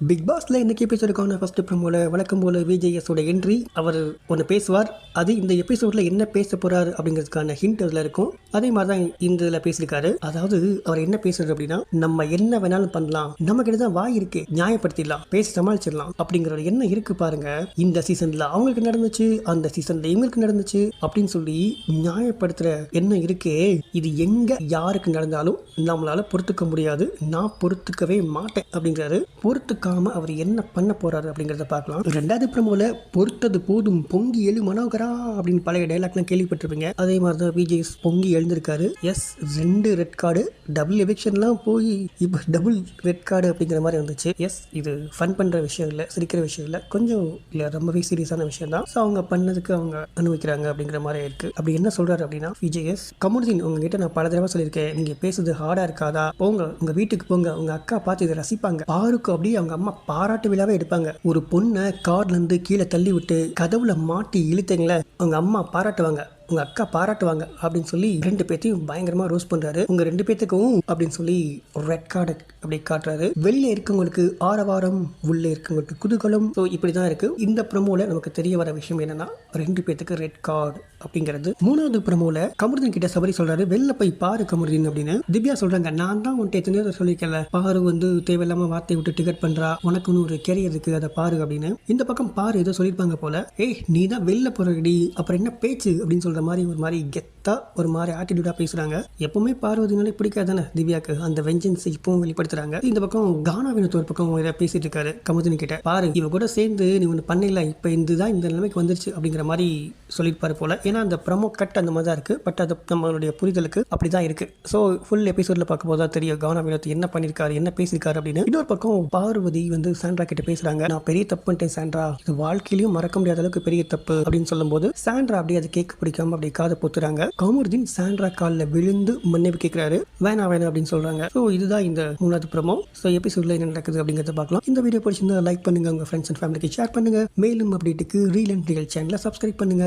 Big பாஸ்ல இன்னைக்கு எபிசோடுக்கான first ப்ரோமோல வழக்கம் போல விஜேஎஸோட என்ட்ரி அவர் ஒன்று பேசுவார். அது இந்த எபிசோட்ல என்ன பேச போறாரு அப்படிங்கிறதுக்கான ஹிண்ட் அதில் இருக்கும். அதே மாதிரி தான் இந்த இதில் பேசியிருக்காரு. அதாவது அவர் என்ன பேசுறது அப்படின்னா நம்ம என்ன வேணாலும் பண்ணலாம். நம்ம கிட்ட தான் வாய் இருக்கு. நியாயப்படுத்திடலாம். பேசி சமாளிச்சிடலாம். அப்படிங்கிற ஒரு எண்ணம் இருக்கு பாருங்க. இந்த சீசன்ல அவங்களுக்கு நடந்துச்சு அந்த சீசன்ல இவங்களுக்கு நடந்துச்சு அப்படின்னு சொல்லி நியாயப்படுத்துற எண்ணம் இருக்கே. இது எங்க யாருக்கு நடந்தாலும் நம்மளால பொறுத்துக்க முடியாது. நான் பொறுத்துக்கவே மாட்டேன் அப்படிங்கிறாரு. பொறுத்துக்காம அவர் என்ன பண்ண போறாரு அப்படிங்கிறத பார்க்கலாம். ரெண்டாவது ப்ரமோல பொறுத்தது போதும் பொங்கி எழு மனோகரா அப்படின்னு பழைய டைலாக்லாம் கேள்விப்பட்டிருப்பீங்க. அதே மாதிரி தான் விஜய் பொங்கி எழுந்திருக்காரு. எஸ் ரெண்டு ரெட் கார்டு டபுள் எவிக்ஷன்லாம் போய் இப்போ டபுள் ரெட் கார்டு அப்படிங்கிற மாதிரி வந்துச்சு. எஸ் இது ஃபன் பண்ணுற விஷயம் இல்லை சிரிக்கிற விஷயம் இல்லை கொஞ்சம் இல்லை ரொம்பவே சீரியஸான விஷயம் தான். ஸோ அவங்க பண்ணதுக்கு அவங்க அனுபவிக்கிறாங்க அப்படிங்கிற மாதிரி இருக்கு. அப்படி என்ன சொல்றாரு அப்படின்னா விஜேஎஸ் கமுருதீன் உங்ககிட்ட நான் பல தடவை சொல்லியிருக்கேன். நீங்க பேசுறது ஹார்டா இருக்காதா? போங்க உங்க வீட்டுக்கு போங்க. உங்க அக்கா பார்த்து இதை ரசிப்பாங்க. பாருக்கு அப்படியே அவங்க அம்மா பாராட்டு விழாவே எடுப்பாங்க. ஒரு பொண்ணை கார்ல இருந்து கீழே தள்ளி விட்டு கதவுல மாட்டி இழுத்தீங்களே அவங்க அம்மா பாராட்டுவாங்க. உங்க அக்கா பாராட்டுவாங்க அப்படின்னு சொல்லி ரெண்டு பேர்த்தையும் பயங்கரமா ரோஸ் பண்றாரு. உங்க ரெண்டு பேர்த்துக்கும் அப்படின்னு சொல்லி ரெட் கார்டு அப்படி காட்டுறாரு. வெளியே இருக்கவங்களுக்கு ஆரவாரம் உள்ளே இருக்கவங்களுக்கு குதூகலம். ஸோ இப்படி தான் இருக்கு. இந்த ப்ரமோல நமக்கு தெரிய வர விஷயம் என்னன்னா ரெண்டு பேர்த்துக்கு ரெட் கார்டு அப்படிங்கிறது. மூணாவது ப்ரமோல கமருதன் கிட்ட சபரி சொல்றாரு. வெளில போய் பாரு கமருதீன் அப்படின்னு. திவ்யா சொல்றாங்க நான் தான் உன்ட்டு எத்தனையோ சொல்லிக்கல பாரு வந்து தேவையில்லாம வார்த்தை விட்டு டிக்கெட் பண்றா. உனக்குன்னு ஒரு கேரியர் இருக்கு. அதை பாரு அப்படின்னு. இந்த பக்கம் பாரு ஏதோ சொல்லியிருப்பாங்க போல. ஏய் நீ தான் வெளில போறடி அப்புறம் என்ன பேச்சு? அப்படின்னு அந்த மாதிரி ஒரு மாதிரி கெத்தா ஒரு மாதிரி ஆட்டிடியூடா பேசுறாங்க. எப்பவுமே பார்வதினாலே பிடிக்காது தானே திவ்யாக்கு அந்த வெஞ்சன்ஸ் இப்பவும் வெளிப்படுத்துறாங்க. இந்த பக்கம் கானா வினோத் ஒரு பக்கம் இதை பேசிட்டு இருக்காரு கமுதினி கிட்ட. பாரு இவ கூட சேர்ந்து நீ ஒன்று பண்ணல இப்போ இதுதான் இந்த நிலைமைக்கு வந்துருச்சு அப்படிங்கிற மாதிரி சொல்லியிருப்பாரு போல. ஏன்னா அந்த ப்ரமோ கட் அந்த மாதிரி தான் இருக்கு. பட் அது நம்மளுடைய புரிதலுக்கு அப்படி தான் இருக்கு ஸோ ஃபுல் எபிசோட்ல பார்க்கும்போது தான் தெரியும் கானா வினோத் என்ன பண்ணியிருக்காரு என்ன பேசியிருக்காரு அப்படின்னு. இன்னொரு பக்கம் பார்வதி வந்து சாண்ட்ரா கிட்ட பேசுறாங்க. நான் பெரிய தப்பு பண்ணிட்டேன் சாண்ட்ரா. இது வாழ்க்கையிலையும் மறக்க முடியாத அளவுக்கு பெரிய தப்பு அப்படின்னு சொல்லும்போது சாண்ட்ரா அப்படியே அது கேட்க பிடிக்காம அப்படி காதை பொத்துறாங்க. காமர்தீன் சாண்ட்ரா காலில் விழுந்து மன்னிப்பு கேட்கிறாரு வேணா வேணா அப்படின்னு சொல்றாங்க. ஸோ இதுதான் இந்த மூணாவது ப்ரமோ ஸோ எபிசோட்ல என்ன நடக்குது அப்படிங்கிறத பார்க்கலாம். இந்த வீடியோ பிடிச்சிருந்தா லைக் பண்ணுங்க. உங்க ஃப்ரெண்ட்ஸ் அண்ட் ஃபேமிலிக்கு ஷேர் பண்ணுங்க. மேலும் அப்டேட்டுக்கு ரீல் அண்ட் ரியல் சேனலை சப்ஸ்கிரைப் பண்ணுங்க.